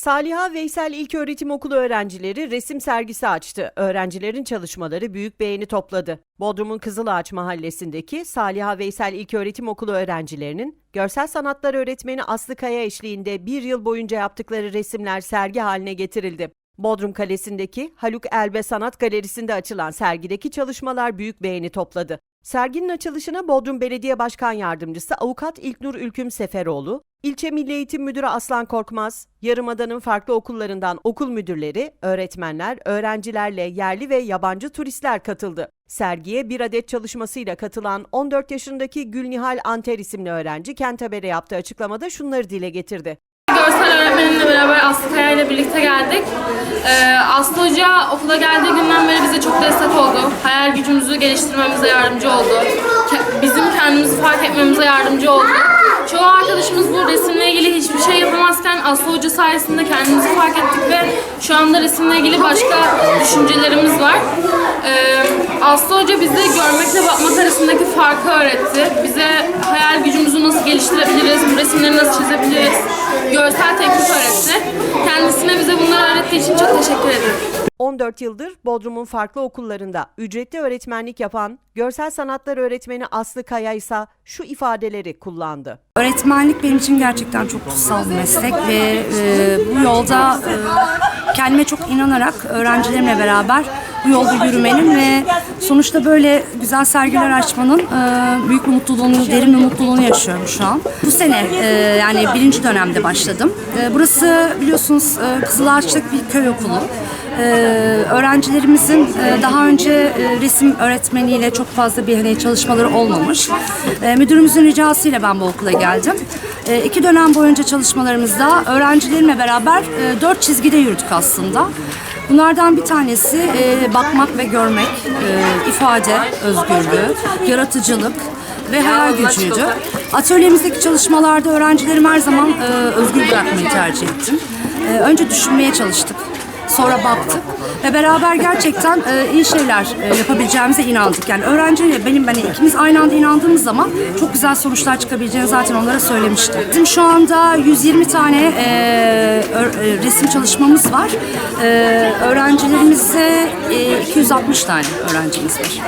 Saliha Veysel İlköğretim Okulu öğrencileri resim sergisi açtı. Öğrencilerin çalışmaları büyük beğeni topladı. Bodrum'un Kızılağaç mahallesindeki Saliha Veysel İlköğretim Okulu öğrencilerinin görsel sanatlar öğretmeni Aslı Kaya eşliğinde bir yıl boyunca yaptıkları resimler sergi haline getirildi. Bodrum Kalesi'ndeki Haluk Elbe Sanat Galerisi'nde açılan sergideki çalışmalar büyük beğeni topladı. Serginin açılışına Bodrum Belediye Başkan Yardımcısı Avukat İlknur Ülküm Seferoğlu, İlçe Milli Eğitim Müdürü Aslan Korkmaz, Yarımada'nın farklı okullarından okul müdürleri, öğretmenler, öğrencilerle yerli ve yabancı turistler katıldı. Sergiye bir adet çalışmasıyla katılan 14 yaşındaki Gülnihal Anter isimli öğrenci Kent Haber'e yaptığı açıklamada şunları dile getirdi. Görsel öğretmenimle beraber Aslı Kaya ile birlikte geldik. Ee, Aslı Hoca okula geldiği günden beri bize çok destek oldu. Hayal gücümüzü geliştirmemize yardımcı oldu. Bizim kendimizi fark etmemize yardımcı oldu. Çoğu arkadaşımız bu resimle ilgili hiçbir şey yapamazken Aslı Hoca sayesinde kendimizi fark ettik ve şu anda resimle ilgili başka düşüncelerimiz var. Ee, Aslı Hoca bize görmekle bakmak arasındaki farkı öğretti. Bize hayal gücümüzü nasıl geliştirebiliriz, bu resimleri nasıl çizebiliriz, görsel teknik öğretti. Kendisine bize bunları öğrettiği için çok teşekkür ederim. 14 yıldır Bodrum'un farklı okullarında ücretli öğretmenlik yapan görsel sanatlar öğretmeni Aslı Kaya ise şu ifadeleri kullandı. Öğretmenlik benim için gerçekten çok kutsal bir meslek ve e, bu yolda e, kendime çok inanarak öğrencilerimle beraber bu yolda yürümenin ve sonuçta böyle güzel sergiler açmanın e, büyük bir mutluluğunu, derin bir mutluluğunu yaşıyorum şu an. Bu sene e, yani birinci dönemde başladım. E, burası biliyorsunuz e, Kızılağaç'taki bir köy okulu. Ee, öğrencilerimizin e, daha önce e, resim öğretmeniyle çok fazla bir hani çalışmaları olmamış. Ee, müdürümüzün ricasıyla ben bu okula geldim. Ee, iki dönem boyunca çalışmalarımızda öğrencilerimle beraber e, dört çizgide yürüdük aslında. Bunlardan bir tanesi e, bakmak ve görmek, e, ifade özgürlüğü, yaratıcılık ve hayal gücüydü. Atölyemizdeki çalışmalarda öğrencilerimi her zaman e, özgür bırakmayı tercih ettim. E, önce düşünmeye çalıştık. Sonra baktık ve beraber gerçekten e, iyi şeyler e, yapabileceğimize inandık. Yani öğrenciyle benim ben ikimiz aynı anda inandığımız zaman çok güzel sonuçlar çıkabileceğini zaten onlara söylemiştim. Bizim şu anda 120 tane e, ö- e, resim çalışmamız var. E, öğrencilerimize e, 260 tane öğrencimiz var.